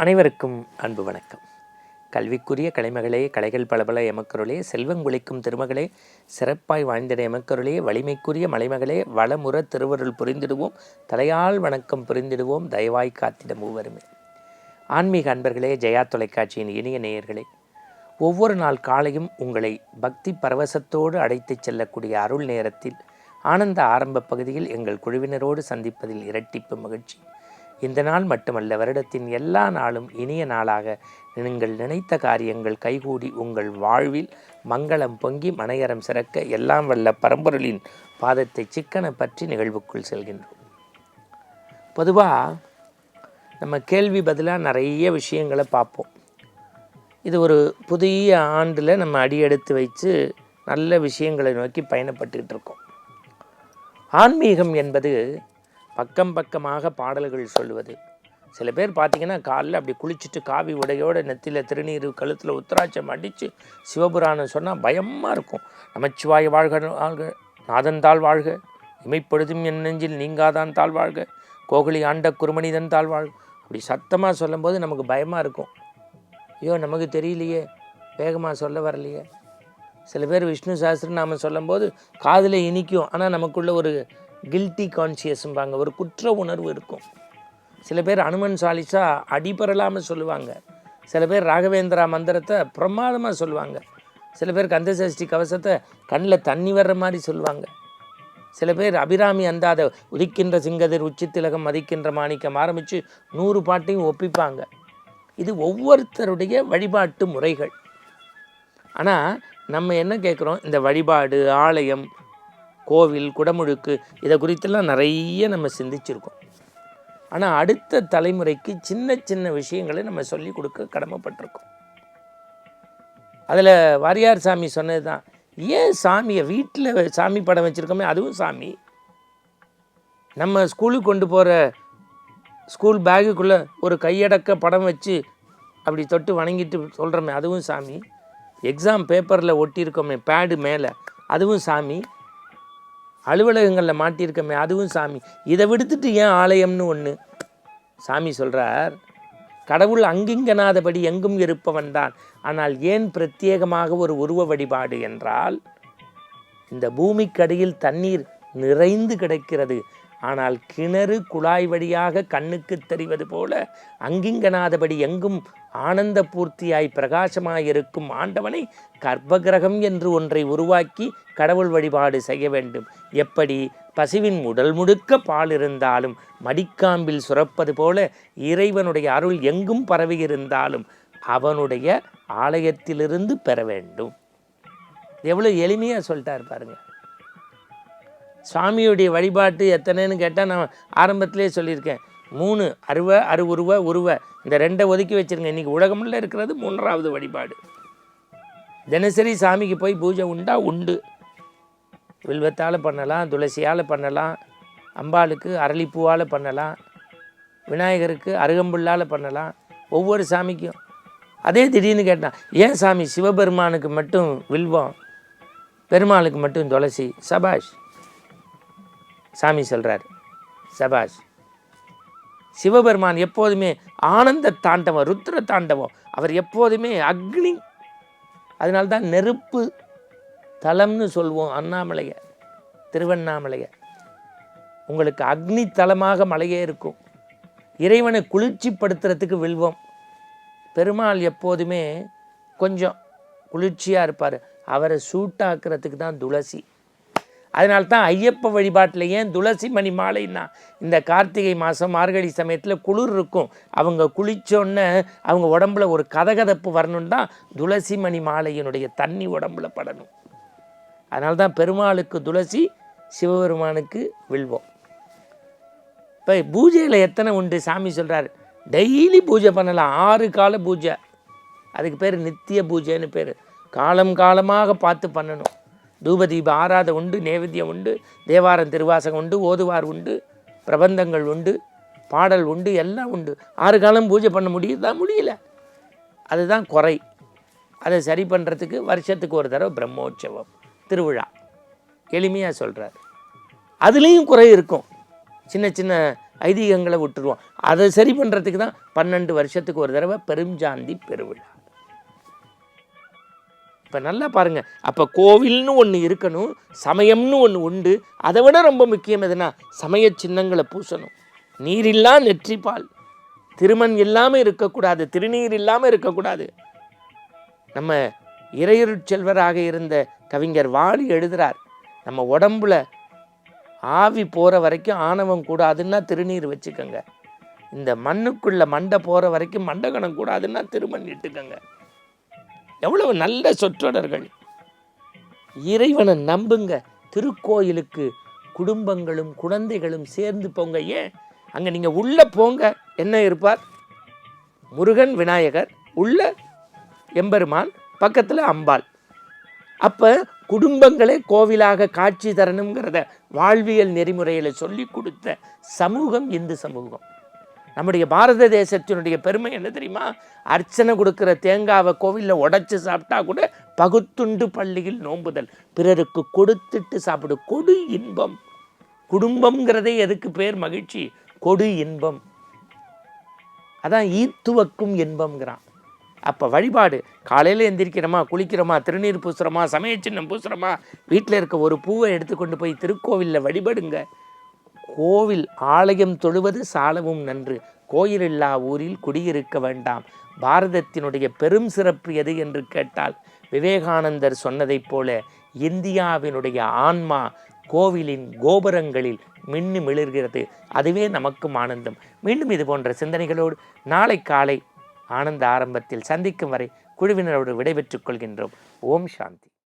அனைவருக்கும் அன்பு வணக்கம். கல்விக்குரிய கலைமகளே கலைகள் பலபல எமக்கருளே செல்வங்குளிக்கும் திருமகளே சிறப்பாய் வாழ்ந்திட எமக்கருளே வலிமைக்குரிய மலைமகளே வளமுற திருவருள் புரிந்திடுவோம் தலையால் வணக்கம் புரிந்திடுவோம் தயவாய் காத்திட மூவருமே. ஆன்மீக அன்பர்களே ஜெயா தொலைக்காட்சியின் இனிய நேயர்களே ஒவ்வொரு நாள் காலையும் உங்களை பக்தி பரவசத்தோடு அழைத்துச் செல்லக்கூடிய அருள் நேரத்தில் ஆனந்த ஆரம்ப பகுதியில் எங்கள் குழுவினரோடு சந்திப்பதில் இரட்டிப்பு மகிழ்ச்சி. இந்த நாள் மட்டுமல்ல வருடத்தின் எல்லா நாளும் இனிய நாளாக நீங்கள் நினைத்த காரியங்கள் கைகூடி உங்கள் வாழ்வில் மங்களம் பொங்கி மனையறம் சிறக்க எல்லாம் வல்ல பரம்பொருளின் பாதத்தை சிக்கன பற்றி நிகழ்வுக்குள் செல்கின்றோம். பொதுவாக நம்ம கேள்வி பதிலாக நிறைய விஷயங்களை பார்ப்போம். இது ஒரு புதிய ஆண்டில் நம்ம அடியெடுத்து வச்சு நல்ல விஷயங்களை நோக்கி பயணப்பட்டுக்கிட்டு இருக்கோம். ஆன்மீகம் என்பது பக்கம் பக்கமாக பாடல்கள் சொல்லுவது. சில பேர் பார்த்தீங்கன்னா காலைல அப்படி குளிச்சுட்டு காவி உடையோட நெத்தியில் திருநீர் கழுத்தில் உத்தராட்சம் அடித்து சிவபுராணம் சொன்னால் பயமாக இருக்கும். நமச்சிவாய வாழ்க வாழ்க நாதன் வாழ்க. இமைப்படுதும் என் நெஞ்சில் நீங்காதான் தாழ் வாழ்க. கோகுலி ஆண்ட குருமணிதன் தாழ் வாழ்க அப்படி சத்தமாக சொல்லும்போது நமக்கு பயமாக இருக்கும். ஐயோ நமக்கு தெரியலையே. வேகமாக சொல்ல வரலையே. சில பேர் விஷ்ணு சாஸ்திரம் நாம் சொல்லும்போது காதில் இனிக்கும். ஆனால் நமக்குள்ள ஒரு கில்ட்டி கான்சியஸ்ம்பாங்க ஒரு குற்ற உணர்வு இருக்கும். சில பேர் அனுமன் சாலிசா அடிபரலாமல் சொல்லுவாங்க. சில பேர் ராகவேந்திரா மந்திரத்தை பிரமாதமாக சொல்லுவாங்க. சில பேர் கந்தசஷ்டி கவசத்தை கண்ணில் தண்ணி வர்ற மாதிரி சொல்லுவாங்க. சில பேர் அபிராமி அந்தாத உதிக்கின்ற சிங்கதிர் உச்சித்திலகம் மதிக்கின்ற மாணிக்கம் ஆரம்பித்து நூறு பாட்டையும் ஒப்பிப்பாங்க. இது ஒவ்வொருத்தருடைய வழிபாட்டு முறைகள். ஆனால் நம்ம என்ன கேட்குறோம் இந்த வழிபாடு ஆலயம் கோவில் குடமுழுக்கு இதை குறித்தெல்லாம் நிறைய நம்ம சிந்திச்சிருக்கோம். ஆனால் அடுத்த தலைமுறைக்கு சின்ன சின்ன விஷயங்களை நம்ம சொல்லி கொடுக்க கடமைப்பட்டிருக்கோம். அதில் வாரியார் சாமி சொன்னது தான் ஏன் சாமியை வீட்டில் சாமி படம் வச்சுருக்கோமே அதுவும் சாமி? நம்ம ஸ்கூலுக்கு கொண்டு போகிற ஸ்கூல் பேகுக்குள்ளே ஒரு கையடக்க படம் வச்சு அப்படி தொட்டு வணங்கிட்டு சொல்கிறோமே அதுவும் சாமி? எக்ஸாம் பேப்பரில் ஒட்டியிருக்கோமே பேடு மேலே அதுவும் சாமி? அலுவலகங்களில் மாட்டியிருக்கோமே அதுவும் சாமி. இதை விடுத்துட்டு ஏன் ஆலயம்னு ஒன்று சாமி சொல்கிறார் கடவுள் அங்கிங்கனாதபடி எங்கும் இருப்பவன் தான். ஆனால் ஏன் பிரத்யேகமாக ஒரு உருவ வழிபாடு என்றால் இந்த பூமிக்கடியில் தண்ணீர் நிறைந்து கிடக்கிறது. ஆனால் கிணறு குழாய் வழியாக கண்ணுக்கு தெரிவது போல அங்கிங்கனாதபடி எங்கும் ஆனந்த பூர்த்தியாய் பிரகாசமாய் இருக்கும் ஆண்டவனை கர்ப்பகிரகம் என்று ஒன்றை உருவாக்கி கடவுள் வழிபாடு செய்ய வேண்டும். எப்படி? பசுவின் உடல் முழுக்க பால் இருந்தாலும் மடிக்காம்பில் சுரப்பது போல இறைவனுடைய அருள் எங்கும் பரவி இருந்தாலும் அவனுடைய ஆலயத்திலிருந்து பெற வேண்டும். எவ்வளோ எளிமையாக சொல்லிட்டார் பாருங்கள் சாமியுடைய வழிபாட்டு எத்தனைன்னு கேட்டால் நான் ஆரம்பத்திலே சொல்லியிருக்கேன். மூணு அருவ அரு உருவ உருவ. இந்த ரெண்டை ஒதுக்கி வச்சுருங்க. இன்றைக்கி உலகமில் இருக்கிறது மூன்றாவது வழிபாடு. தினசரி சாமிக்கு போய் பூஜை உண்டா? உண்டு. வில்வத்தால் பண்ணலாம் துளசியால் பண்ணலாம் அம்பாளுக்கு அரளிப்பூவால் பண்ணலாம் விநாயகருக்கு அருகம்புல்லால் பண்ணலாம் ஒவ்வொரு சாமிக்கும். அதே திடீர்னு கேட்டான் ஏன் சாமி சிவபெருமானுக்கு மட்டும் வில்வம் பெருமாளுக்கு மட்டும் துளசி? சபாஷ். சாமி சொல்கிறார் சபாஷ் சிவபெருமான் எப்போதுமே ஆனந்த தாண்டவம் ருத்ர தாண்டவம் அவர் எப்போதுமே அக்னி. அதனால்தான் நெருப்பு தலம்னு சொல்வோம் அண்ணாமலையை திருவண்ணாமலையை. உங்களுக்கு அக்னி தலமாக மலையே இருக்கும். இறைவனை குளிர்ச்சிப்படுத்துறதுக்கு வில்வம். பெருமாள் எப்போதுமே கொஞ்சம் குளிர்ச்சியாக இருப்பார். அவரை சூட்டாக்குறதுக்கு தான் துளசி. அதனால தான் ஐயப்ப வழிபாட்டில் ஏன் துளசி மணி மாலைன்னா இந்த கார்த்திகை மாதம் மார்கழி சமயத்தில் குளிர் இருக்கும். அவங்க குளித்தோன்னே அவங்க உடம்புல ஒரு கதகதப்பு வரணும்னு தான் துளசி மணி மாலையினுடைய தண்ணி உடம்புல படணும். அதனால தான் பெருமாளுக்கு துளசி சிவபெருமானுக்கு வில்வோம். இப்போ பூஜையில் எத்தனை உண்டு? சாமி சொல்கிறார் டெய்லி பூஜை பண்ணலாம். ஆறு கால பூஜை. அதுக்கு பேர் நித்திய பூஜைன்னு பேர். காலம் காலமாக பார்த்து பண்ணணும். தூபதீப ஆராத உண்டு நேவேத்தியம் உண்டு தேவாரம் திருவாசகம் உண்டு ஓதுவார் உண்டு பிரபந்தங்கள் உண்டு பாடல் உண்டு எல்லாம் உண்டு. ஆறு காலம் பூஜை பண்ண முடியுதா? முடியல. அதுதான் குறை. அதை சரி பண்ணுறதுக்கு வருஷத்துக்கு ஒரு தடவை பிரம்மோற்சவம் திருவிழா. எளிமையாக சொல்கிறார் அதுலேயும் குறை இருக்கும். சின்ன சின்ன ஐதீகங்களை விட்டுருவோம். அதை சரி பண்ணுறதுக்கு தான் பன்னெண்டு வருஷத்துக்கு ஒரு தடவை பெருஞ்சாந்தி பெருவிழா. இப்போ நல்லா பாருங்க. அப்போ கோவில்னு ஒன்று இருக்கணும் சமயம்னு ஒன்று உண்டு. அதை விட ரொம்ப முக்கியம் எதுனா சமய சின்னங்களை பூசணும். நீரில்லா நெற்றிப்பால் திருமண் இல்லாமல் இருக்கக்கூடாது திருநீர் இல்லாமல் இருக்கக்கூடாது. நம்ம இறையருட் செல்வராக இருந்த கவிஞர் வாலி எழுதுகிறார் நம்ம உடம்புல ஆவி போகிற வரைக்கும் ஆணவம் கூடாதுன்னா திருநீர் வச்சுக்கோங்க. இந்த மண்ணுக்குள்ள மண்டை போகிற வரைக்கும் மண்டகணம் கூடாதுன்னா திருமண் இட்டுக்கோங்க. எவ்வளவு நல்ல சொற்றொடர்கள். இறைவனை நம்புங்க. திருக்கோயிலுக்கு குடும்பங்களும் குழந்தைகளும் சேர்ந்து போங்க. ஏன்? அங்கே நீங்கள் உள்ளே போங்க. என்ன இருப்பார்? முருகன் விநாயகர். உள்ள எம்பெருமான் பக்கத்தில் அம்பாள். அப்போ குடும்பங்களே கோவிலாக காட்சி தரணுங்கிறத வாழ்வியல் நெறிமுறையில் சொல்லி கொடுத்த சமூகம் இந்து சமூகம். நம்முடைய பாரத தேசத்தினுடைய பெருமை என்ன தெரியுமா? அர்ச்சனை கொடுக்குற தேங்காவை கோவிலில் உடைச்சு சாப்பிட்டா கூட பகுத்துண்டு பள்ளியில் நோம்புதல். பிறருக்கு கொடுத்துட்டு சாப்பிடு. கொடு இன்பம். குடும்பம்ங்கிறதே எதுக்கு பேர் மகிழ்ச்சி? கொடு இன்பம். அதான் ஈத்துவக்கும் இன்பம்ங்கிறான். அப்போ வழிபாடு. காலையில் எந்திரிக்கிறோமா குளிக்கிறோமா திருநீர் பூசுகிறோமா சமயச்சின்னம் பூசுகிறோமா வீட்டில் இருக்க ஒரு பூவை எடுத்துக்கொண்டு போய் திருக்கோவிலில் வழிபடுங்க. கோவில் ஆலயம் தொழுவது சாலவும் நன்று. கோயில் இல்லா ஊரில் குடியிருக்க வேண்டாம். பாரதத்தினுடைய பெரும் சிறப்பு எது என்று கேட்டால் விவேகானந்தர் சொன்னதைப் போல இந்தியாவினுடைய ஆன்மா கோவிலின் கோபுரங்களில் மின்னு மிளிர்கிறது. அதுவே நமக்கும் ஆனந்தம். மீண்டும் இது போன்ற சிந்தனைகளோடு நாளை காலை ஆனந்த ஆரம்பத்தில் சந்திக்கும் வரை குழுவினரோடு விடைபெற்றுக் கொள்கின்றோம். ஓம் சாந்தி.